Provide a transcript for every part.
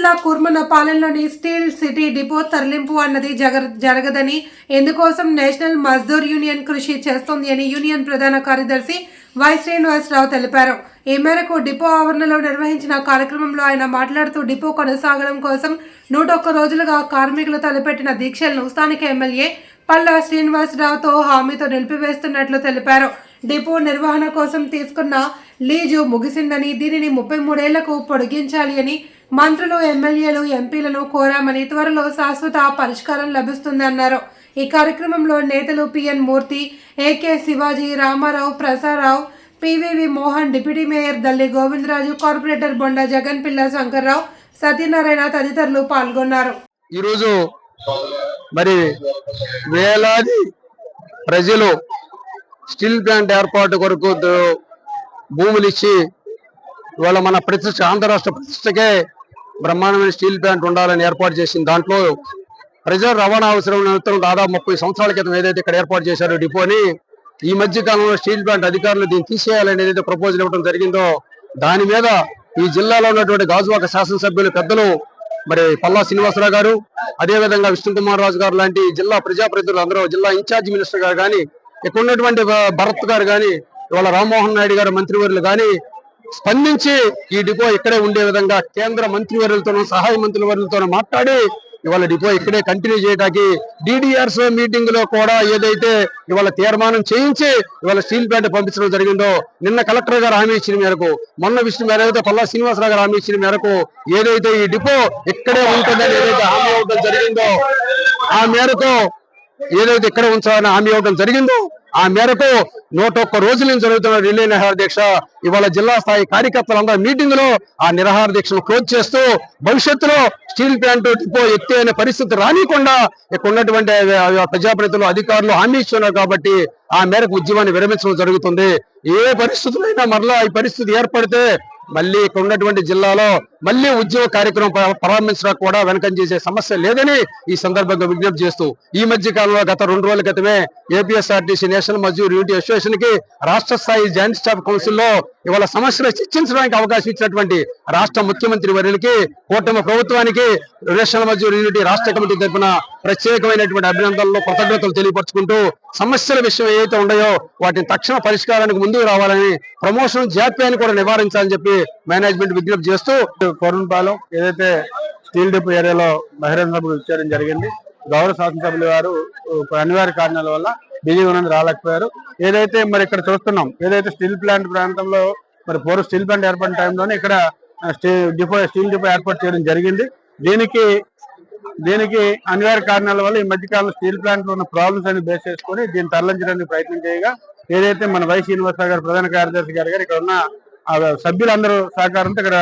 జిల్లా కుర్మనపాలెంలోని steel city depot తరలింపు అన్నది జగ జరగదని ఎందుకోసం నేషనల్ మజ్దూర్ యూనియన్ కృషి చేస్తోంది అని యూనియన్ ప్రధాన కార్యదర్శి వై శ్రీనివాసరావు తెలిపారు. ఈ మేరకు డిపో ఆవరణలో నిర్వహించిన కార్యక్రమంలో ఆయన మాట్లాడుతూ డిపో కొనసాగడం కోసం నూట ఒక్క రోజులుగా కార్మికులు తలపెట్టిన దీక్షలను స్థానిక ఎమ్మెల్యే పల్లా శ్రీనివాసరావుతో హామీతో నిలిపివేస్తున్నట్లు తెలిపారు. డిపో నిర్వహణ కోసం తీసుకున్న లీజు ముగిసిందని దీనిని ముప్పై మూడేళ్ళకు పొడిగించాలి అని మంత్రులు ఎమ్మెల్యేలు ఎంపీలను కోరామని త్వరలో శాశ్వత పరిష్కారం లభిస్తుందన్నారు. ఈ కార్యక్రమంలో నేతలు PN Murthy AK Shivaji Ramarao Prasarao PVV Mohan deputy mayor Dalli Govindaraju corporator Bonda Jagan Pilla Shankarrao Satyanarayana తదితరులు పాల్గొన్నారు. ఈరోజు మరి వేలాది ప్రజలు స్టీల్ ప్లాంట్ ఏర్పాటు కొరకు భూములు ఇచ్చి ఇవాళ మన ప్రతిష్ట ఆంధ్ర రాష్ట్ర ప్రతిష్టకే బ్రహ్మాండమైన స్టీల్ ప్లాంట్ ఉండాలని ఏర్పాటు చేసిన దాంట్లో ప్రజల రవాణా అవసరం నిమిత్తం దాదాపు ముప్పై సంవత్సరాల క్రితం ఏదైతే ఇక్కడ ఏర్పాటు చేశారో డిపోని ఈ మధ్య కాలంలో స్టీల్ ప్లాంట్ అధికారులు దీన్ని తీసేయాలని ఏదైతే ప్రపోజల్ ఇవ్వడం జరిగిందో దాని మీద ఈ జిల్లాలో ఉన్నటువంటి గాజువాక శాసనసభ్యులు పెద్దలు మరి పల్లా శ్రీనివాసరావు గారు అదే విధంగా విష్ణు కుమార్ రాజు గారు లాంటి జిల్లా ప్రజాప్రతినిధులు అందరూ జిల్లా ఇన్ఛార్జ్ మినిస్టర్ గారు కానీ ఇక్కడ ఉన్నటువంటి భరత్ గారు కానీ ఇవాళ రామ్మోహన్ నాయుడు గారు మంత్రివర్యులు కానీ స్పందించి ఈ డిపో ఇక్కడే ఉండే విధంగా కేంద్ర మంత్రివర్యులతోనూ సహాయ మంత్రివర్యులతోనూ మాట్లాడి ఇవాళ డిపో ఇక్కడే కంటిన్యూ చేయడానికి డిడిఆర్స్ మీటింగ్లో కూడా ఏదైతే ఇవాళ తీర్మానం చేయించి ఇవాళ స్టీల్ ప్లాంట్ పంపించడం జరిగిందో నిన్న కలెక్టర్ గారు హామీ ఇచ్చిన మేరకు మొన్న విష్ణు మేరైతే పల్లా శ్రీనివాసరావు గారు హామీ ఇచ్చిన మేరకు ఏదైతే ఈ డిపో ఇక్కడే ఉంటుందని ఏదైతే హామీ ఇవ్వడం జరిగిందో ఆ మేరకు ఏదైతే ఇక్కడ ఉంచాలని హామీ ఇవ్వడం జరిగిందో ఆ మేరకు నూట ఒక్క రోజుల నుంచి జరుగుతున్న రిలే నిరహార దీక్ష. ఇవాళ జిల్లా స్థాయి కార్యకర్తలందరూ మీటింగ్లో ఆ నిరాహార దీక్షను క్లోజ్ చేస్తూ భవిష్యత్తులో స్టీల్ ప్లాంట్ డిపో ఎత్తే అనే పరిస్థితి రానికుండా ఇక్కడ ఉన్నటువంటి ప్రజాప్రతినిధులు అధికారులు హామీ ఇస్తున్నారు కాబట్టి ఆ మేరకు ఉద్యమాన్ని విరమించడం జరుగుతుంది. ఏ పరిస్థితులైనా మరలా ఈ పరిస్థితి ఏర్పడితే మళ్ళీ ఇక్కడ ఉన్నటువంటి జిల్లాలో మళ్ళీ ఉద్యోగ కార్యక్రమం ప్ర- ప్రారంభించడానికి కూడా వెనకం చేసే సమస్య లేదని ఈ సందర్భంగా విజ్ఞప్తి చేస్తూ ఈ మధ్య కాలంలో గత రెండు రోజుల క్రితమే ఏపీఎస్ఆర్టీసీ నేషనల్ మజ్దూర్ యూనిటీ అసోసియేషన్కి రాష్ట్ర స్థాయి జాయింట్ స్టాఫ్ కౌన్సిల్లో ఇవాళ సమస్యలు చర్చించడానికి అవకాశం ఇచ్చినటువంటి రాష్ట్ర ముఖ్యమంత్రి వర్యులకి కూటమి ప్రభుత్వానికి నేషనల్ మజ్దూర్ యూనిటీ రాష్ట్ర కమిటీ తరఫున ప్రత్యేకమైనటువంటి అభినందనలు కృతజ్ఞతలు తెలియపరుచుకుంటూ సమస్యల విషయం ఏవైతే ఉన్నాయో వాటిని తక్షణ పరిష్కారానికి ముందుకు రావాలని ప్రమోషన్ జాప్యాన్ని కూడా నివారించాలని చెప్పి మేనేజ్మెంట్ విజ్ఞప్తి చేస్తూ కోరంపాలెం ఏదైతే స్టీల్ డిపో ఏరియాలో బహిరంగ సభకు ఇచ్చేయడం జరిగింది గౌరవ శాసనసభ్యులు సభ్యుల వారు అనివార్య కారణాల వల్ల బిజీ ఉన్నది రాలేకపోయారు. ఏదైతే మరి ఇక్కడ చూస్తున్నాం ఏదైతే స్టీల్ ప్లాంట్ ప్రాంతంలో మరి పూర్వ స్టీల్ ప్లాంట్ ఏర్పడిన టైంలోనే ఇక్కడ డిపో స్టీల్ డిపో ఏర్పాటు చేయడం జరిగింది. దీనికి దీనికి అనివార్య కారణాల వల్ల ఈ మధ్యకాలంలో స్టీల్ ప్లాంట్లో ఉన్న ప్రాబ్లమ్స్ అని బేస్ చేసుకొని దీన్ని తరలించడానికి ప్రయత్నం చేయగా ఏదైతే మన వై శ్రీనివాసరావు గారు ప్రధాన కార్యదర్శి గారు గారు ఇక్కడ ఉన్న సభ్యులందరూ సహకారంతో ఇక్కడ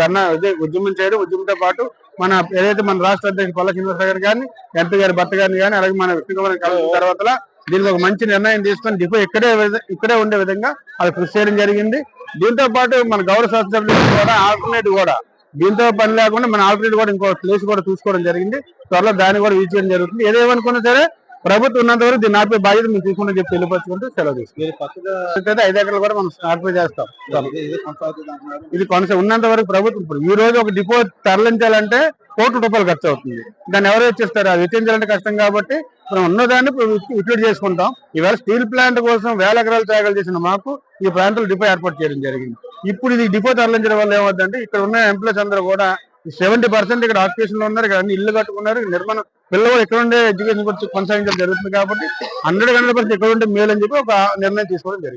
ధర్నా ఉద్యమం చేయడం ఉద్యమంతో పాటు మన ఏదైతే మన రాష్ట్ర అధ్యక్షుడు పల్ల శ్రీనివాసరావు గారు కానీ ఎంపీ గారి భర్త గారిని కానీ అలాగే మన విష్ణుకుమార్ కలిసిన తర్వాత దీనికి ఒక మంచి నిర్ణయం తీసుకొని డిపో ఇక్కడే ఇక్కడే ఉండే విధంగా అది కృషి చేయడం జరిగింది. దీంతో పాటు మన గౌరవ శాసనసభ్యులు కూడా ఆల్టర్నేట్ కూడా. దీంతో పని లేకుండా మన ఆల్టర్నేట్ కూడా ఇంకో ప్లేస్ కూడా చూసుకోవడం జరిగింది. త్వరలో దాన్ని కూడా యూజ్ చేయడం జరుగుతుంది. ఏదేమనుకున్నా సరే ప్రభుత్వం ఉన్నంత వరకు దీన్ని ఆపే బాధ్యత మేము తీసుకుంటాం చెప్పి తెలియపరుచుకుంటూ సెలవు తీసుకుంటాం ఐదు ఎకరాలు కూడా మనం ఆర్పే చేస్తాం. ఇది కొనసాగి ఉన్నంత వరకు ప్రభుత్వం ఇప్పుడు ఈ రోజు ఒక డిపో తరలించాలంటే కోట్ల రూపాయలు ఖర్చు అవుతుంది. దాన్ని ఎవరు ఇచ్చేస్తారు అది వెచ్చించాలంటే కష్టం కాబట్టి మనం ఉన్నదాన్ని యూటిలైజ్ చేసుకుంటాం. ఈవేళ స్టీల్ ప్లాంట్ కోసం వేల ఎకరాలు త్యాగాలు చేసిన మాకు ఈ ప్రాంతంలో డిపో ఏర్పాటు చేయడం జరిగింది. ఇప్పుడు ఇది డిపో తరలించడం వల్ల ఏమవుతుందంటే ఇక్కడ ఉన్న ఎంప్లాయీస్ అందరూ కూడా సెవెంటీ పర్సెంట్ ఇక్కడ ఆక్యుపేషన్లో ఉన్నారు ఇక్కడ అన్ని ఇల్లు కట్టుకున్నారు. నిర్మాణం పిల్లలు ఇక్కడ ఉండే ఎడ్యుకేషన్ గురించి కొనసాగించడం జరుగుతుంది కాబట్టి హండ్రెడ్ హండ్రెడ్ పర్సెంట్ ఇక్కడ ఉంటే మేలు అని చెప్పి ఒక నిర్ణయం తీసుకోవడం జరిగింది.